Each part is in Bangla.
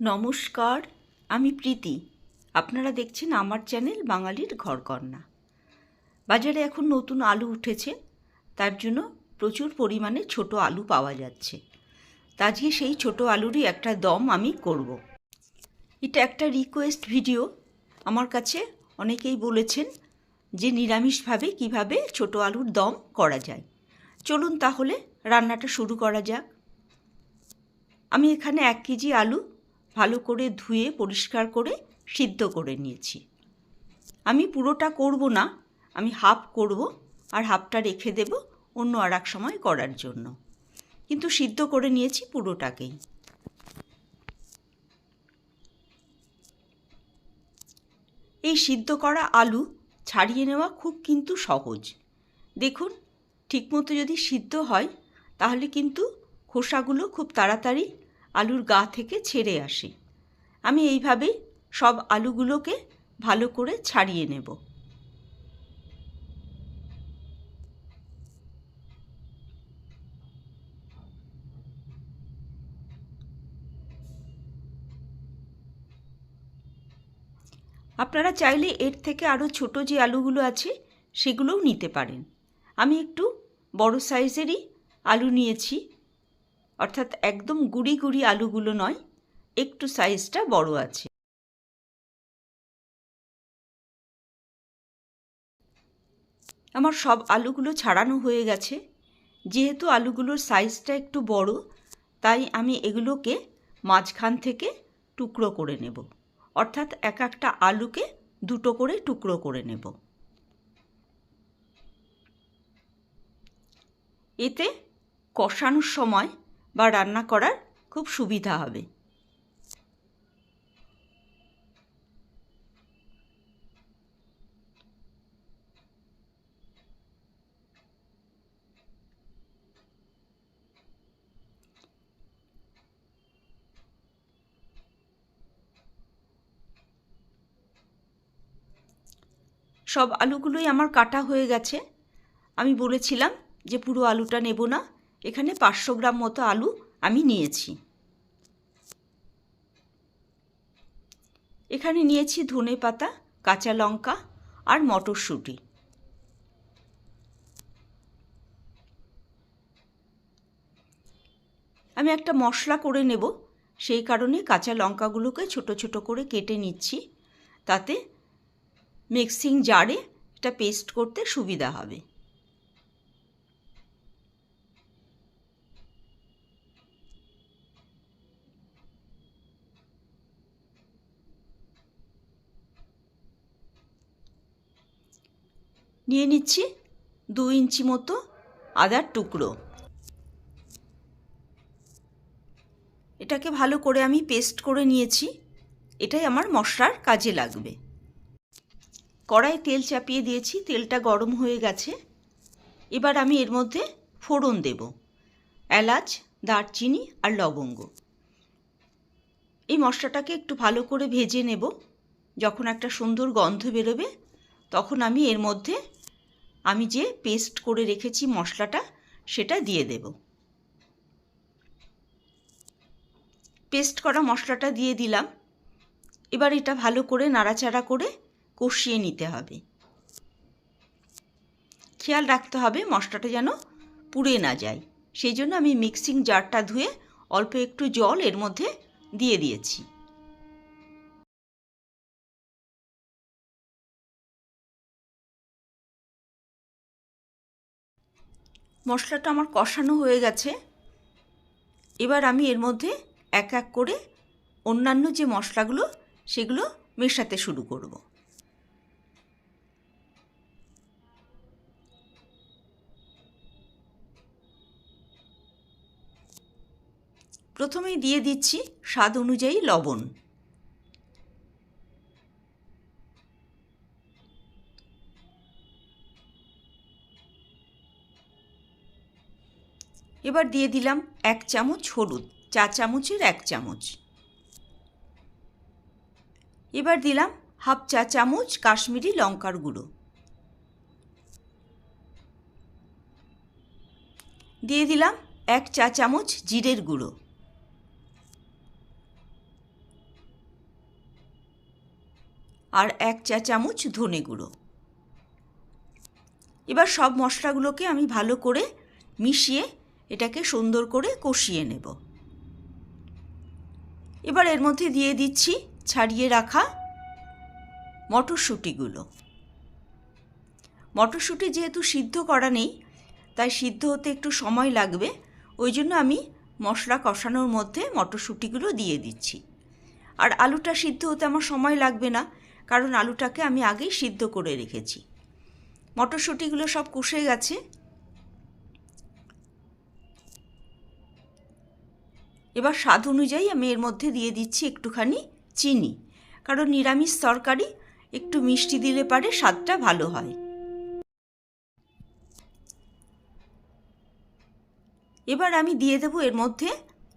নমস্কার, আমি প্রীতি। আপনারা দেখছেন আমার চ্যানেল বাঙালির ঘরকন্যা। বাজারে এখন নতুন আলু উঠেছে, তার জন্য প্রচুর পরিমাণে ছোট আলু পাওয়া যাচ্ছে। আজকে সেই ছোট আলুরই একটা দম আমি করব। এটা একটা রিকোয়েস্ট ভিডিও আমার কাছে অনেকেই বলেছেন যে নিরামিষভাবে কীভাবে ছোট আলুর দম করা যায়। চলুন তাহলে রান্নাটা শুরু করা যাক। আমি এখানে এক কেজি আলু ভালো করে ধুয়ে, পরিষ্কার করে সিদ্ধ করে নিয়েছি। আমি পুরোটা করব না, আমি হাফ করব আর হাফটা রেখে দেব অন্য আর এক সময় করার জন্য। কিন্তু সিদ্ধ করে নিয়েছি পুরোটাকেই। এই সিদ্ধ করা আলু ছাড়িয়ে নেওয়া খুব কিন্তু সহজ। দেখুন, ঠিকমতো যদি সিদ্ধ হয়, তাহলে কিন্তু খোসাগুলো খুব তাড়াতাড়ি আলুর গা থেকে ছেড়ে আসে। আমি এইভাবেই সব আলুগুলোকে ভালো করে ছাড়িয়ে নেব। আপনারা চাইলে এর থেকে আরও ছোট যে আলুগুলো আছে, সেগুলোও নিতে পারেন। আমি একটু বড় সাইজেরই আলু নিয়েছি। অর্থাৎ একদম গুড়ি গুড়ি আলুগুলো নয়, একটু সাইজটা বড় আছে। আমার সব আলুগুলো ছাড়ানো হয়ে গেছে। যেহেতু আলুগুলোর সাইজটা একটু বড়, তাই আমি এগুলোকে মাঝখান থেকে টুকরো করে নেব। অর্থাৎ এক একটা আলুকে দুটো করে টুকরো করে নেব। এতে কষানোর সময় বা রান্না করার খুব সুবিধা হবে। সব আলুগুলোই আমার কাটা হয়ে গেছে। আমি বলেছিলাম যে পুরো আলুটা নেব না। এখানে পাঁচশো গ্রাম মতো আলু আমি নিয়েছি। এখানে নিয়েছি ধনে পাতা, কাঁচা লঙ্কা আর মটরশুঁটি। আমি একটা মশলা করে নেব, সেই কারণে কাঁচা লঙ্কাগুলোকে ছোট ছোট করে কেটে নিচ্ছি। তাতে মিক্সিং জারে এটা পেস্ট করতে সুবিধা হবে। নিয়ে নিচ্ছি দু ইঞ্চি মতো আদার টুকরো। এটাকে ভালো করে আমি পেস্ট করে নিয়েছি। এটাই আমার মশলার কাজে লাগবে। কড়াই তেল চাপিয়ে দিয়েছি, তেলটা গরম হয়ে গেছে। এবার আমি এর মধ্যে ফোড়ন দেব, এলাচ, দারচিনি আর লবঙ্গ। এই মশলাটাকে একটু ভালো করে ভেজে নেব। যখন একটা সুন্দর গন্ধ বেরোবে, তখন আমি এর মধ্যে আমি যে পেস্ট করে রেখেছি মশলাটা, সেটা দিয়ে দেব। পেস্ট করা মশলাটা দিয়ে দিলাম। এবার এটা ভালো করে নাড়াচাড়া করে কষিয়ে নিতে হবে। খেয়াল রাখতে হবে মশলাটা যেন পুড়ে না যায়। সেই জন্য আমি মিক্সিং জারটা ধুয়ে অল্প একটু জল এর মধ্যে দিয়ে দিয়েছি। মশলাটা আমার কষানো হয়ে গেছে। এবার আমি এর মধ্যে এক এক করে অন্যান্য যে মশলাগুলো, সেগুলো মেশাতে শুরু করব। প্রথমেই দিয়ে দিচ্ছি স্বাদ অনুযায়ী লবণ। এবার দিয়ে দিলাম এক চামচ হলুদ চা চামচের এক চামচ। এবার দিলাম হাফ চা চামচ কাশ্মীরি লঙ্কার গুঁড়ো। দিয়ে দিলাম এক চা চামচ জিরের গুঁড়ো। আর এক চা চামচ ধনে গুঁড়ো। এবার সব মশলাগুলোকে আমি ভালো করে মিশিয়ে এটাকে সুন্দর করে কষিয়ে নেব। এবার এর মধ্যে দিয়ে দিচ্ছি ছাড়িয়ে রাখা মটরশুঁটিগুলো। মটরশুঁটি যেহেতু সিদ্ধ করা নেই, তাই সিদ্ধ হতে একটু সময় লাগবে, ওই জন্য আমি মশলা কষানোর মধ্যে মটরশুঁটিগুলো দিয়ে দিচ্ছি। আর আলুটা সিদ্ধ হতে আমার সময় লাগবে না, কারণ আলুটাকে আমি আগেই সিদ্ধ করে রেখেছি। মটরশুঁটিগুলো সব কষে গেছে এবার স্বাদ অনুযায়ী আমি এর মধ্যে দিয়ে দিচ্ছি একটুখানি চিনি। কারণ নিরামিষ তরকারি একটু মিষ্টি দিলে পারে স্বাদটা ভালো হয়। এবার আমি দিয়ে দেবো এর মধ্যে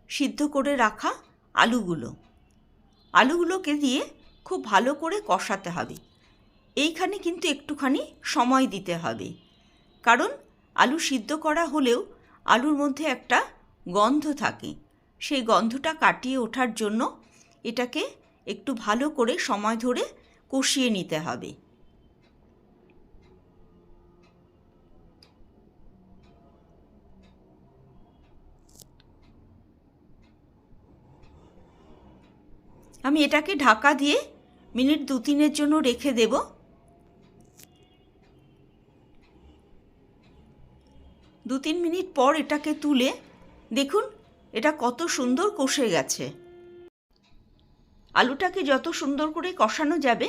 সিদ্ধ করে রাখা আলুগুলো। আলুগুলোকে দিয়ে খুব ভালো করে কষাতে হবে। এইখানে কিন্তু একটুখানি সময় দিতে হবে। কারণ আলু সিদ্ধ করা হলেও আলুর মধ্যে একটা গন্ধ থাকে। সেই গন্ধটা কাটিয়ে ওঠার জন্য এটাকে একটু ভালো করে সময় ধরে কষিয়ে নিতে হবে। আমি এটাকে ঢাকা দিয়ে মিনিট দু তিনের জন্য রেখে দেব। দু তিন মিনিট পর এটাকে তুলে দেখুন এটা কত সুন্দর কষে গেছে। আলুটাকে যত সুন্দর করে কষানো যাবে,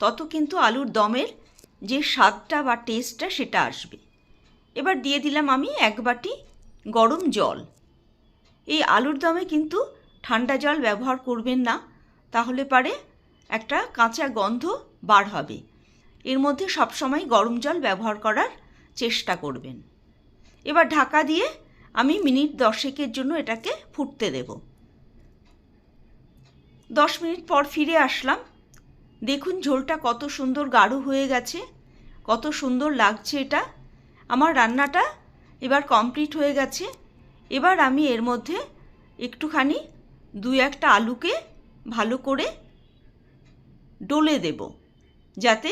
তত কিন্তু আলুর দমের যে স্বাদটা বা টেস্টটা সেটা আসবে। এবার দিয়ে দিলাম আমি এক বাটি গরম জল। এই আলুর দমে কিন্তু ঠান্ডা জল ব্যবহার করবেন না, তাহলে পারে একটা কাঁচা গন্ধ বার হবে। এর মধ্যে সবসময় গরম জল ব্যবহার করার চেষ্টা করবেন। এবার ঢাকা দিয়ে আমি মিনিট দশেকের জন্য এটাকে ফুটতে দেব। দশ মিনিট পর ফিরে আসলাম। দেখুন ঝোলটা কত সুন্দর গাঢ় হয়ে গেছে, কত সুন্দর লাগছে এটা। আমার রান্নাটা এবার কমপ্লিট হয়ে গেছে। এবার আমি এর মধ্যে একটুখানি দুই একটা আলুকে ভালো করে ডলে দেব, যাতে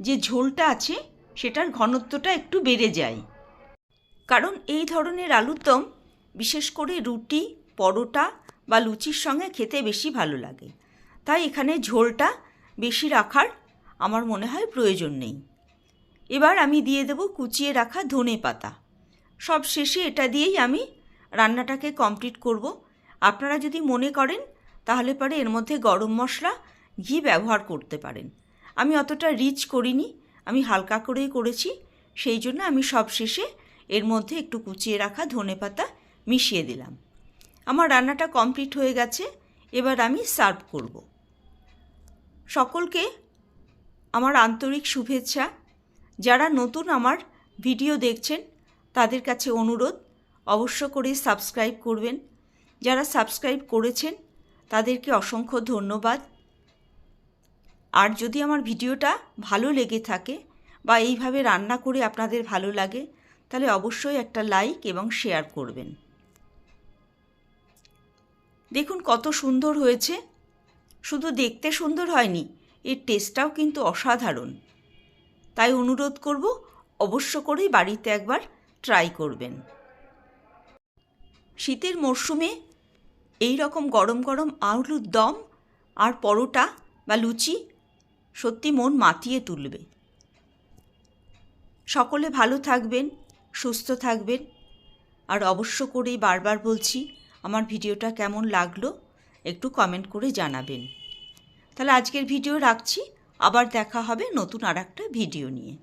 যে ঝোলটা আছে সেটার ঘনত্বটা একটু বেড়ে যায়। কারণ এই ধরনের আলুর দম বিশেষ করে রুটি, পরোটা বা লুচির সঙ্গে খেতে বেশি ভালো লাগে। তাই এখানে ঝোলটা বেশি রাখার আমার মনে হয় প্রয়োজন নেই। এবার আমি দিয়ে দেব কুচিয়ে রাখা ধনে পাতা। সব শেষে এটা দিয়েই আমি রান্নাটাকে কমপ্লিট করব। আপনারা যদি মনে করেন, তাহলে পরে এর মধ্যে গরম মশলা, ঘি ব্যবহার করতে পারেন। আমি অতটা রিচ করিনি, আমি হালকা করেই করেছি, সেই জন্য আমি সব শেষে এর মধ্যে একটু কুচিয়ে রাখা ধনে পাতা মিশিয়ে দিলাম। আমার রান্নাটা কমপ্লিট হয়ে গেছে, এবার আমি সার্ভ করব। সকলকে আমার আন্তরিক শুভেচ্ছা। যারা নতুন আমার ভিডিও দেখছেন, তাদের কাছে অনুরোধ, অবশ্য করে সাবস্ক্রাইব করবেন। যারা সাবস্ক্রাইব করেছেন, তাদেরকে অসংখ্য ধন্যবাদ। আর যদি আমার ভিডিওটা ভালো লেগে থাকে বা এইভাবে রান্না করে আপনাদের ভালো লাগে তাহলে অবশ্যই একটা লাইক এবং শেয়ার করবেন। দেখুন কত সুন্দর হয়েছে। শুধু দেখতে সুন্দর হয়নি, এর টেস্টটাও কিন্তু অসাধারণ। তাই অনুরোধ করব, অবশ্য করেই বাড়িতে একবার ট্রাই করবেন। শীতের মরশুমে এই রকম গরম গরম আলুর দম আর পরোটা বা লুচি সত্যি মন মাতিয়ে তুলবে। সকলে ভালো থাকবেন। সুস্থ থাকবেন। আর অবশ্য করেই বারবার বলছি, আমার ভিডিওটা কেমন লাগল একটু কমেন্ট করে জানাবেন। তাহলে আজকের ভিডিও রাখছি। আবার দেখা হবে নতুন আর একটা ভিডিও নিয়ে।